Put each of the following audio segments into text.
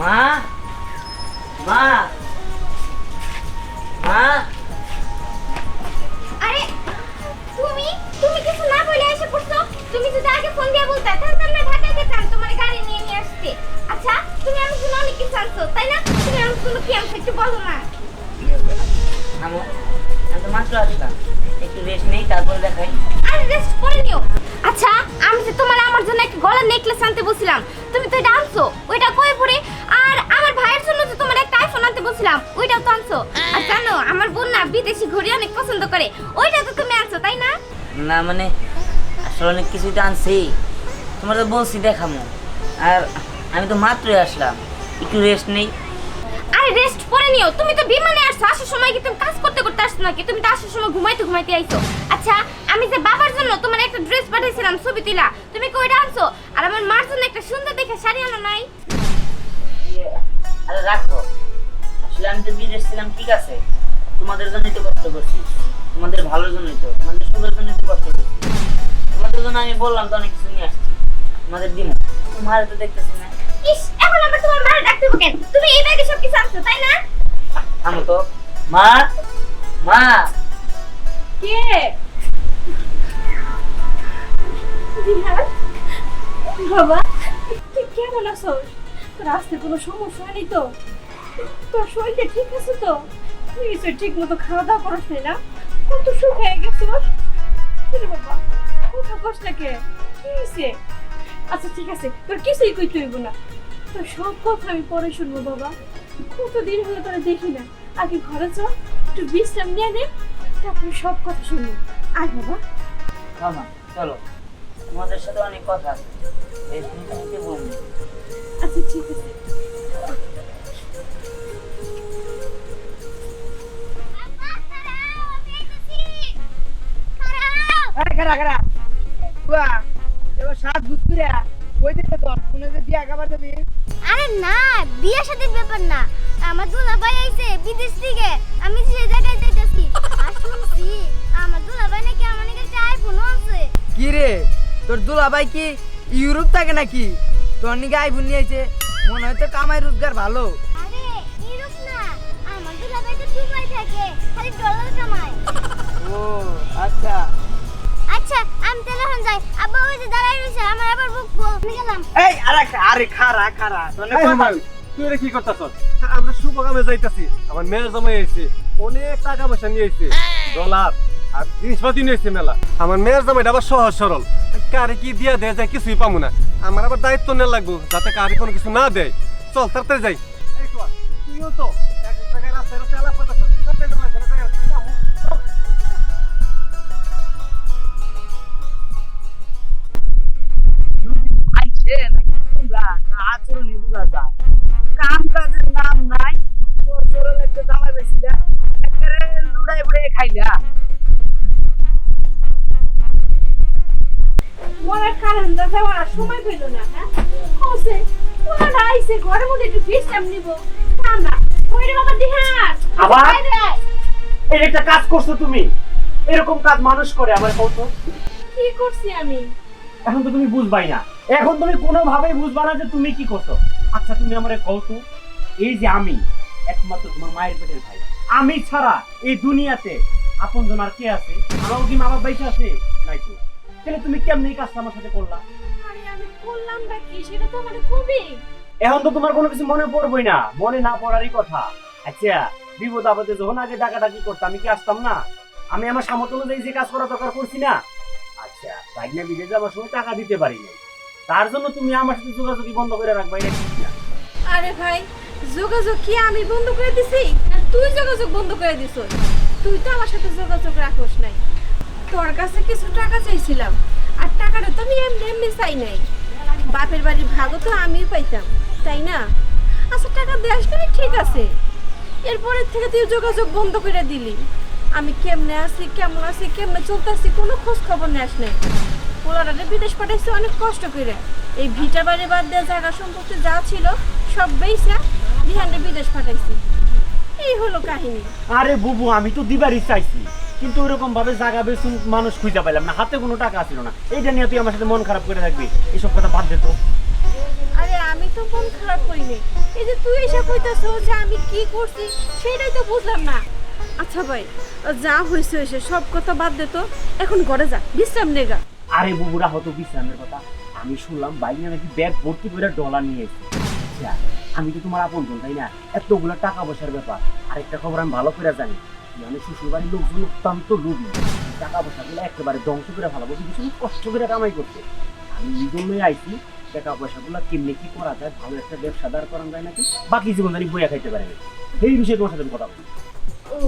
মা মা মা। আরে তুমি তুমি কিছু না বলে এসে পড়ছো? তুমি যদি আগে ফোন দিয়ে বলতে তাহলে আমরা ঢাকায় যেতাম তোমার গাড়ি নিয়ে নিয়ে আসতে। আচ্ছা তুমি আমি শুনে অনেক কিছু আনছো তাই না? তুমি আমি শুনো কি আনছো একটু বলো না। আমো আমি তো মাত্র আসলাম। একটু রেস্ট নেই তারপরে দেখাই। আরে রেস্ট করে নিও। আচ্ছা আমি যে তোমার না মানে আসলে অনেক কিছুই তো আনছি। তোমার তো বলছি দেখামো। আর আমি তো মাত্রই আসলাম। একটু রেস্ট নেই। আরে রেস্ট করে নিও। তুমি তো বিমানে আসছো আসার সময় কি তুমি কাজ করতে করতে আসছো নাকি? তুমি তো আসার সময় ঘুমাইতে ঘুমাইতে আইছো। আচ্ছা আমি যে বাবার জন্য তোমার একটা ড্রেস পাঠিয়েছিলাম ছবি তুলা তুমি কি ওইটা আনছো? আর আমার মার জন্য একটা সুন্দর দেখে শাড়ি আনো নাই। আরে রাখো। আসলে আমি তো বিদেশ ছিলাম ঠিক আছে। তোমাদের জন্যই তো কষ্ট করছি। তোমাদের ভালোর জন্যই তো তোমাদের সুখের জন্যই তো কষ্ট করছি। তোমাদের জন্য আমি বললাম তো অনেক কিছু নিয়ে আসছি তোমাদের দিন তোমার তো দেখতেছি না। ইস এখন আবার তোমার মার ডাকতে কেন? তুমি এই ব্যাগে সব কিছু আনছো তাই না? তো। মা মা। কে? বাবা তুই কেমন আছো তোর আসতে কোনো সমস্যা হয়নি তো? তোর শরীরটা ঠিক আছে তো? তুই ঠিক মতো খাওয়া দাওয়া নাই না? কত সুখ হয়ে গেছে ওর কিরে বাবা কথা কষ্ট কে? কি হয়েছে আচ্ছা ঠিক আছে তোর কিছুই কইতে হইব না। তোর সব কথা আমি পরে শুনব বাবা। কতদিন হলো তোরা দেখি না। আগে ঘরে চল একটু বিশ্রাম নিয়ে নে তারপরে সব কথা শুনব। আয় বাবা। মামা চলো। তোমাদের সাথে অনেক কথা আছে। আচ্ছা ঠিক আছে। খারা খারা বুয়া এবার সাত বুঝতুরা কই দিতে তো শুনে যে বিয়া খাবার যাবি আরে না বিয়ে শাদীর ব্যাপার না। আমার দুলা ভাই আইছে বিদেশ থেকে আমি সেই জায়গায় যাইতেছি। আর শুনছি আমার দুলা ভাই নাকি আমার নাকি একটা আইফোন আছে। কি রে? তোর দুলাভাই কি ইউরোপ থাকে নাকি? তোর নিকে আইফোন নিয়েছে মনে হয় তো কামাই রোজগার ভালো। আরে ইউরোপ না আমার দুলা ভাই তো দুবাই থাকে খালি ডলার কামায়। ও আচ্ছা। আব্বা ওই যে আমার আবার বুক আমি গেলাম। এই আরে আরে খারা খারা তোর এই তুই এটা কি করতেছ? আমরা শুভ কামে যাইতাছি। আমার মেয়ের জামাই এসে অনেক টাকা পয়সা নিয়ে এসে ডলার আর জিনিসপাতি নিয়ে এসে মেলা। আমার মেয়ের জামাইটা আবার সহজ সরল। কারে কি দিয়া দেয় যায় কিছুই পাবো না। আমার আবার দায়িত্ব নেওয়া লাগবো যাতে কারে কোনো কিছু না দেয়। চল তাড়াতাড়ি যাই। এই তুইও তো এক রাস্তায় রাস্তায় আলাপ করতেছ। যাওয়ার সময় পেল না হ্যাঁ? ওরা আইসে ঘরের মধ্যে একটু বিশ্রাম নিব। না না ওইরে বাবা দিহান আবার? এই একটা কাজ করছ তুমি। এরকম কাজ মানুষ করে আমার কৌতো কি করছি আমি? এখন তো তুমি বুঝবাই না। এখন তুমি কোনোভাবেই বুঝবা না যে তুমি কি করছ। আচ্ছা তুমি আমার কৌতো এই যে আমি একমাত্র তোমার মায়ের পেটের ভাই। আমি ছাড়া এই দুনিয়াতে আপন জন আর কে আছে? আমার কি মা বাবা আছে? নাই তো। তাহলে তুমি কেমনি কাজটা আমার সাথে করলা? আরে আমি করলাম না কি সেটা তো মানে খুবই। এখন তো তোমার কোনো কিছু মনে পড়বই না মনে না পড়ারই কথা। আচ্ছা বিপদ আপদে যখন আগে ডাকাডাকি করতাম আমি কি আসতাম না? আমি আমার সামর্থ্য অনুযায়ী যে কাজ করা দরকার করছি না? আচ্ছা প্রাগনা বিদেশে যাওয়ার সময় টাকা দিতে পারি নাই। তার জন্য তুমি আমার সাথে যোগাযোগই বন্ধ করে রাখবা এটা ঠিক না। আরে ভাই যোগাযোগ কি আমি বন্ধ করে দিছি? না তুই যোগাযোগ বন্ধ করে দিছ তুই তো আমার সাথে যোগাযোগ রাখোস নাই। তোর কাছে কিছু টাকা চাইছিলাম। আর টাকাটা তো আমি এমনি এমনি চাই নাই। বাপের বাড়ির ভাগও তো আমি পাইতাম, তাই না? আচ্ছা টাকা দেওয়াস নাই ঠিক আছে। এরপরে থেকে তুই যোগাযোগ বন্ধ করে দিলি। আমি কেমনে আছি, কেমন আছি, কেমনে চলতে চলতেছি কোনো খোঁজ খবর নেস নাই। পোলারাতে বিদেশ পাঠাইছে অনেক কষ্ট করে। এই ভিটা বাড়ি বাদ দেওয়া জায়গা সম্পর্কে যা ছিল, সব বেইসা বিহানে বিদেশ পাঠাইছি। এই হলো কাহিনী। আরে বুবু, আমি তো দিবারই চাইছি। কিন্তু ওইরকম ভাবে জায়গা বেশি মানুষ খুঁজে পাইলাম না। হাতে কোনো টাকা ছিল না। এইটা নিয়ে তুই আমার সাথে মন খারাপ করে রাখবি এসব কথা বাদ দে তো। আরে আমি তো মন খারাপ করিনি। এই যে তুই এসে কইতাছো যে আমি কি করছি সেটাই তো বুঝলাম না। আচ্ছা ভাই যা হয়েছে হয়েছে সব কথা বাদ দে তো। এখন ঘরে যা বিশ্রাম নেগা আরে বুবুরা হতো বিশ্রামের কথা। আমি শুনলাম বাইরে নাকি ব্যাগ ভর্তি করে ডলার আমি তো তোমার আপন তাই না? এতগুলো টাকা পয়সার ব্যাপার। আরেকটা খবর আমি ভালো করে জানি। মানে শ্বশুর বাড়ির লোকজন অত্যন্ত লোভী টাকা পয়সাগুলো একেবারে ধ্বংস করে ফেলাবো শুধু কষ্ট করে কামাই করতে আমি এই জন্যই আইছি টাকা পয়সাগুলো কেমনি কি করা যায় ভালো একটা ব্যবসা দাঁড় করানো যায় নাকি? বাকি জীবন জানি বইয়া খাইতে পারে এই বিষয়ে তোমার সাথে কথা বলি ও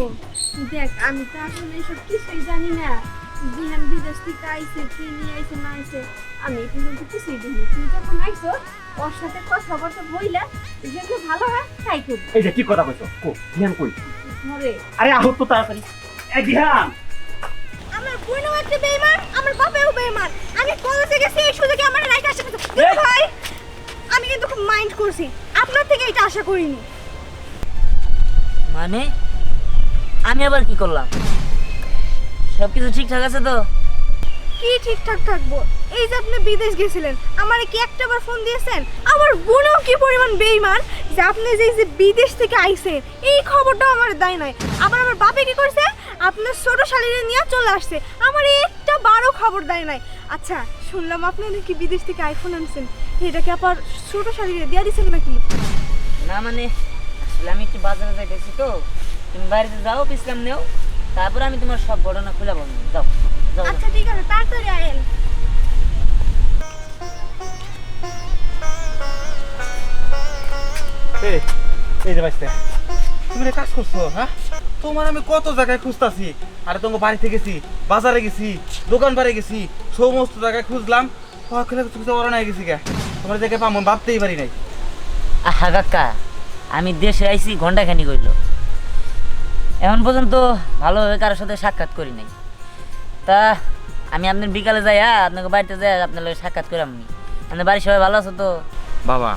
দেখ আমি তো আসলে এসব কিছুই জানি না। বিহান বিদেশ থেকে আইছে কি নিয়ে আইছে না আইছে। আমি পর্যন্ত কিছুই জানি তুই যখন আইছো ওর সাথে কথাবার্তা বইলা যেগুলো ভালো হয় তাই করবি। এই যে ঠিক কথা কইছো? কো ধ্যান কই? আরে আহত তো তাড়াতাড়ি। এই আমার বোনও একটা বেঈমান আমার বাবাও বেঈমান আমি কলেজে গেছি এই সুযোগে আমার রাইট আসে কিন্তু ভাই আমি কিন্তু খুব মাইন্ড করছি। আপনার থেকে এটা আশা করিনি। মানে? আমি আবার কি করলাম? সবকিছু ঠিকঠাক আছে তো? কি ঠিকঠাক থাকব? এই যে আপনি বিদেশ গেছিলেন, আমারে কি একটাবার ফোন দিয়েছেন? আমার বোনও কি পরিমাণ বেইমান যে আপনি যে যে বিদেশ থেকে আইছে এই খবরটাও আমার দেয় নাই। আবার আমার বাপে কি করছে? আপনার ছোট শালিরে নিয়ে চলে আসছে। আমার একটা বারো খবর দেয় নাই। আচ্ছা শুনলাম আপনি নাকি বিদেশ থেকে আইফোন আনছেন। এটা কি আবার ছোট শালিরে দিয়ে দিয়েছেন নাকি? না মানে আসলে আমি একটু বাজারে যাইতেছি তো। তুমি বাড়িতে যাও, বিশ্রাম নেও। তারপরে আমি তোমার সব ঘটনা খুলে বলব। যাও। আচ্ছা ঠিক আছে তাড়াতাড়ি আয়েন। এই এই যে বাইস্তে তুমি রে কাজ করছ হ্যাঁ? তোমার আমি কত জায়গায় খুঁজতাছি? আরে তোমার বাড়িতে গেছি বাজারে গেছি দোকান পারে গেছি সমস্ত জায়গায় খুঁজলাম খুঁজে খুঁজে ওরা নাই গেছি গে। তোমার জায়গায় পাবো ভাবতেই পারি নাই। আহা কাকা আমি দেশে আইছি ঘন্টাখানি কইল। এখন পর্যন্ত ভালোভাবে কারোর সাথে সাক্ষাৎ করি নাই। তা আমি আপনার বিকালে যাই হ্যাঁ? আপনাকে বাড়িতে যাই, আপনার লগে সাক্ষাৎ করে আমি আপনার বাড়ির সবাই ভালো আছো তো? বাবা,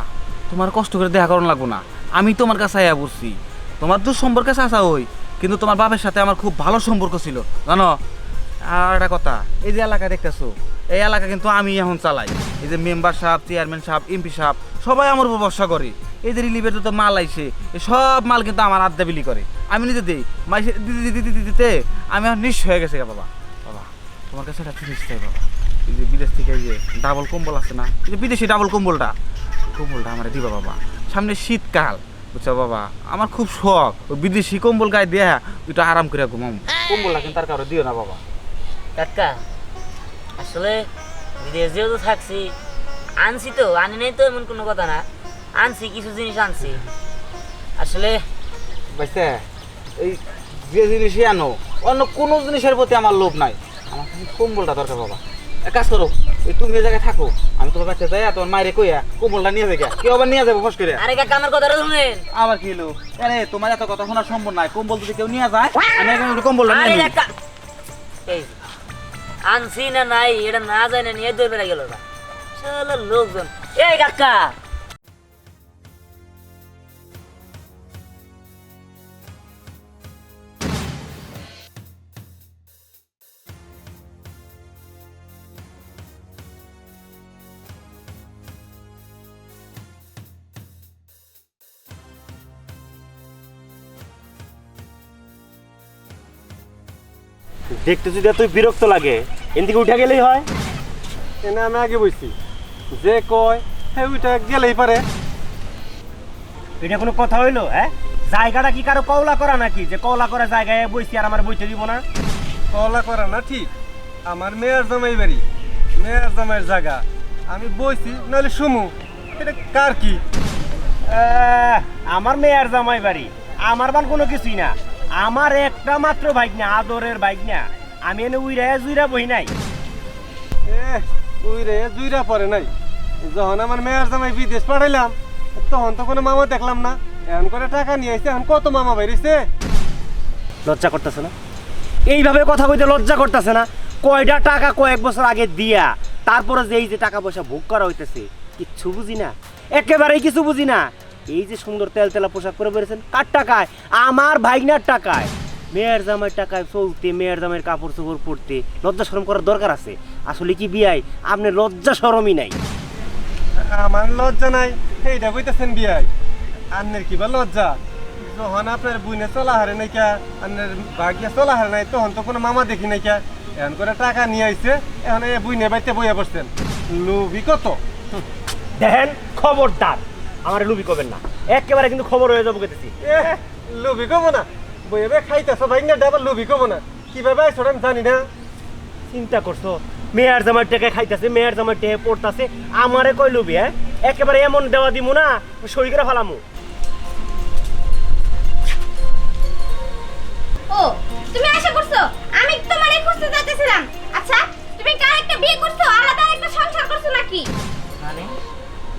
তোমার কষ্ট করে দেখা করানো লাগবো না। আমি তোমার কাছে আয়া পড়ছি। তোমার তো সম্পর্কে চাচা হই কিন্তু তোমার বাবার সাথে আমার খুব ভালো সম্পর্ক ছিল, জানো? আর একটা কথা, এই যে এলাকা দেখতেছো, এই এলাকা কিন্তু আমি এখন চালাই। এই যে মেম্বার সাহেব, চেয়ারম্যান সাহেব, এমপি সাহেব, সবাই আমার উপর ভরসা করে। এই যে রিলিভের তো মাল আইসে এই সব মাল কিন্তু আমার আড্ডা বিলি করে। আমি নিজে দিই, মাইসে দিতে দিতে দিতে দিতে আমি নিঃস্ব হয়ে গেছে বাবা। তোমার কাছে একটা জিনিস চাই বাবা এই যে বিদেশ থেকে এই যে ডাবল কম্বল আছে না এই যে বিদেশি ডাবল কম্বলটা কম্বলটা আমার দিবা বাবা। সামনে শীতকাল বুঝছ বাবা? আমার খুব শখ ওই বিদেশি কম্বল গায়ে দেয়া ওইটা আরাম করে ঘুমাম। কম্বলটা কিন্তু তার কারও দিও না বাবা। কাকা আসলে বিদেশ যেহেতু থাকছি আনছি তো আনি নাই তো এমন কোনো কথা না। আনছি কিছু জিনিস আনছি। আসলে বুঝতে এই যে জিনিসই আনো অন্য কোনো জিনিসের প্রতি আমার লোভ নাই। আমার খালি কম্বলটা দরকার বাবা। এক কাজ করো এই তুমি এই জায়গায় থাকো আমি তোমার বাচ্চা যাই তোমার মায়ের কইয়া কম্বলটা নিয়ে যাবে কেউ আবার নিয়ে যাব ফস করে? আরে কাকা আমার কথাটা শুনেন। আবার কি হলো? আরে তোমার এত কথা শোনা সম্ভব নয় কম্বল যদি কেউ নিয়ে যায় আমি এখন কম্বলটা নিয়ে নিই। এই আনছি না নাই এটা না যায় না নিয়ে দৌড় গেল না শালা লোকজন। এই কাকা দেখতে যদি এত বিরক্ত লাগে এদিকে উঠে গেলেই হয়। এনে আমি আগে বইছি। যে কয় হ্যাঁ উঠে গেলেই পারে। এটা কোনো কথা হইল হ্যাঁ? জায়গাটা কি কারও কওলা করা নাকি? যে কওলা করা জায়গায় বইছি আর আমার বইতে দিব না? কলা করা না ঠিক। আমার মেয়ের জামাই বাড়ি। মেয়ের জামাইয়ের জায়গা। আমি বইছি নাহলে শুমু। এটা কার কি? আমার মেয়ের জামাই বাড়ি। আমার বান কোনো কিছুই না। আমার একটা মাত্র বাইক না আদরের বাইক না আমি এনে উইরা জুইরা বই নাই। এ ওই রে জুইরা পরে নাই। যখন আমার মেয়ের জামাই বিদেশ পাঠাইলাম তখন তো কোনো মামা দেখলাম না। এখন করে টাকা নিয়ে আসছে এখন কত মামা বেরিয়েছে? লজ্জা করতেছে না? এইভাবে কথা কইতে লজ্জা করতেছে না? কয়টা টাকা কয়েক বছর আগে দিয়া তারপরে যে এই যে টাকা পয়সা ভোগ করা হইতেছে কিচ্ছু বুঝি না। একেবারেই কিছু বুঝি না। এই যে সুন্দর তেল তেলা পোশাক পরে বেরিয়েছেন কার টাকায়? আমার ভাইনার টাকায়। মেয়ের জামাইয়ের টাকায় চলতে মেয়ের জামাইয়ের কাপড় চোপড় পরতে লজ্জা শরম করার দরকার আছে। আসলে কি বিয়াই? আপনি লজ্জা শরমই নাই। আমার লজ্জা নাই। এইটা কইতেছেন বিয়াই। আন্নের কিবা লজ্জা? যখন আপনার বুনে চলা হারে নাই কা আন্নের বাগিয়া চলা হারে নাই তখন তো কোনো মামা দেখি নাই কা। এখন করে টাকা নিয়ে আইছে এখন এই বুনে বাইতে বইয়া বসছেন লুবি কত? দেখেন খবরদার। আমার লুবি কবেন না। একেবারে কিন্তু খবর হয়ে যাব কেতেছি লুবি কব না। বইবে খাইতেছ ভাই না ডাবার লুবি কব না। কীভাবে আইছো আমি জানি না। চিন্তা করছ? মেয়ার জামার টেকে খাইতেছে মেয়ার জামার টেকে পড়তেছে। আমারে কই লুবি হ্যাঁ? একেবারে এমন দেওয়া দিমু না সই করে ফেলামু।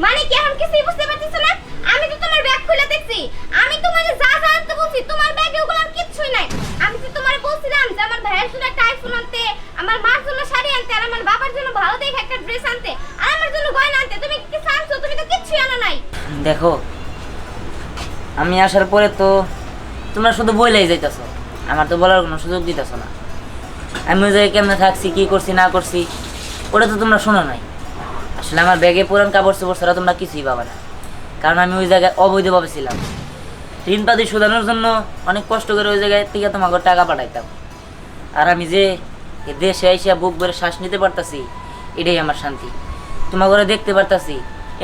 মানে কি, এখন কিছুই বুঝতে পারতেছো না? আমি তো তোমার ব্যাগ খুলে দেখছি। আমি তোমার যা যা আনতে বলছি, তোমার ব্যাগে ওগুলো আর কিচ্ছুই নাই। আমি তো তোমার বলছিলাম যে আমার ভাইয়ের জন্য একটা আইফোন আনতে, আমার মার জন্য শাড়ি আনতে, আর আমার বাবার জন্য ভালো দেখে একটা ড্রেস আনতে, আর আমার জন্য গয়না আনতে। তুমি কি আনছো? তুমি তো কিচ্ছুই আনো নাই। দেখো, আমি আসার পরে তো তোমরা শুধু বইলেই যাইতেছো। আমার তো বলার কোনো সুযোগ দিতেছো না। আমি ওই জায়গায় কেমনে থাকছি, কি করছি, না করছি, ওটা তো তোমরা শোনো নাই। আসলে আমার ব্যাগে পুরান কাপড় চোপড় ছাড়া তোমরা কিছুই পাবে না। কারণ আমি ওই জায়গায় অবৈধভাবে ছিলাম। ঋণ পাতি শোধানোর জন্য অনেক কষ্ট করে ওই জায়গায় থেকে তোমাকে টাকা পাঠাইতাম। আর আমি যে দেশে আইসা বুক ভরে শ্বাস নিতে পারতাছি, এটাই আমার শান্তি। তোমাকে দেখতে পারতাছি,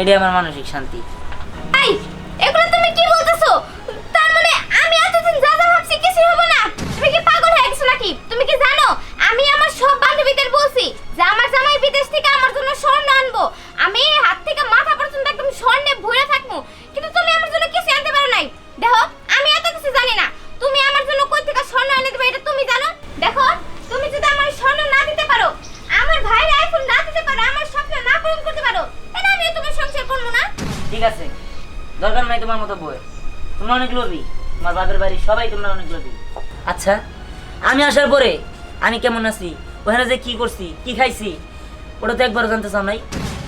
এটাই আমার মানসিক শান্তি। তুমি কি বলতেছো? তার মানে আমি এতদিন যা যা ভাবছি কিছু হবে না। তুমি কি পাগল? নাকি? তুমি কি জানো? আমি আমার সব বান্ধবীদের বলছি যে আমার জামাই বিদেশ থেকে আমার জন্য স্বর্ণ আনব। আমি হাত থেকে মাথা পর্যন্ত একদম স্বর্ণে ভরে থাকব। কিন্তু তুমি আমার জন্য কিছু আনতে পারো নাই। দেখো আমি এত কিছু জানি না। তুমি আমার জন্য কই থেকে স্বর্ণ এনে দেবে এটা তুমি জানো? দেখো তুমি যদি আমার স্বর্ণ না দিতে পারো আমার ভাইয়ের আইফোন না দিতে পারো আমার স্বপ্ন না পূরণ করতে পারো তাহলে আমি তোমার সংসার করব না। ঠিক আছে। দরকার নাই তোমার মতো বই তোমরা অনেক লোভী। তোমার বাপের বাড়ি সবাই তোমরা অনেক লোভী। আচ্ছা আমি আসার পরে আমি কেমন আছি? ওখানে যে কি করছি? কি খাইছি? ওটা তো একবারও জানতে চাও নাই।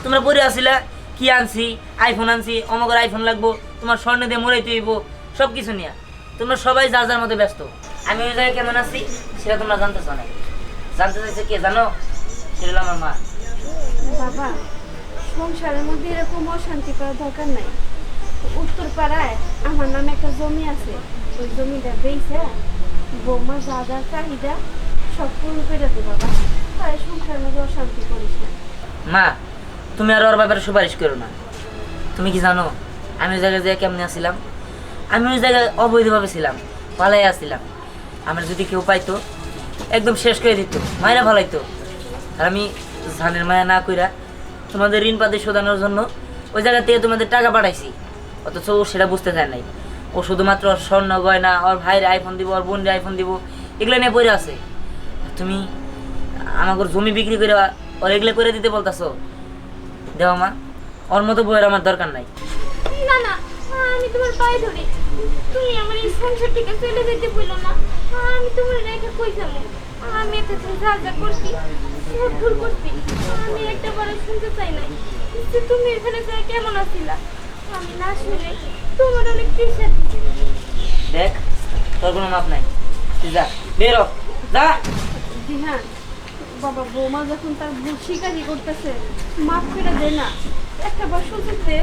তোমরা পরে আসিলা, কি আনছি? আইফোন আনছি অমগর আইফোন লাগবো, তোমার স্বর্ণ দিয়ে মরাইতে হইব সব কিছু নিয়ে। তোমরা সবাই যার যার মতো ব্যস্ত। আমি ওই জায়গায় কেমন আছি সেটা তোমরা জানতে চাও নাই। জানতে চাইছে কে জানো? সেটা আমার মা। বাবা, সংসারের মধ্যে এরকম অশান্তি করার দরকার নাই। উত্তর পাড়ায় আমার নামে একটা জমি আছে। ওই জমিটা বেইছে। বৌমা যা যা চাহিদা সব পূরণ করে দে বাবা। তাই সংসারের মধ্যে অশান্তি করিস না। মা, তুমি আর ওর ব্যাপারে সুপারিশ করো না। তুমি কি জানো, আমি ওই জায়গায় যেয়ে কেমনে আসছিলাম আমি ওই জায়গায় অবৈধভাবে ছিলাম পালাই আসছিলাম আমার যদি কেউ পাইতো, একদম শেষ করে দিত মায়েরা ভালাইতো আর আমি ধানের মায়া না কইরা তোমাদের ঋণ পাতি শোধানোর জন্য ওই জায়গা থেকে তোমাদের টাকা পাঠাইছি। অথচ ও সেটা বুঝতে চায় নাই। ও শুধুমাত্র ওর স্বর্ণ গয়না, ওর ভাইয়ের আইফোন দিব, ওর বোনের আইফোন দিব, এগুলো নিয়ে পড়ে আছে। তুমি আমাকে জমি বিক্রি করে ওর এগুলো করে দিতে বলতাছো? দেও মা, ওর মতো বইয়ের আমার দরকার নাই। না না, আমি তোমার পায়ে ধরি। তুমি আমার এই না। আমি তোমার রেখে কই আমি এতদিন যা যা করছি ভুল করছি। আমি একটা বড় শুনতে চাই না তুমি এখানে কেমন আছিলা? আমি না শুনে তোমার অনেক প্রেশার দেখ তোর কোনো মাপ নাই। তুই যা বেরো যা। দিহান বাবা বৌমা যখন তার ভুল স্বীকারই করতেছে মাফ করে দে না। একটা বার সুযোগ দে।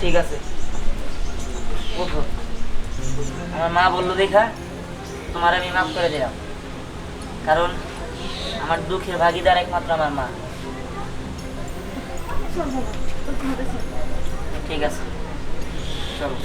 ঠিক আছে। ওঠো। আমার মা বলল দেখা তোমার আমি মাফ করে দিলাম। কারণ আমার দুঃখের ভাগিদার একমাত্র আমার মা। ঠিক আছে। চলো।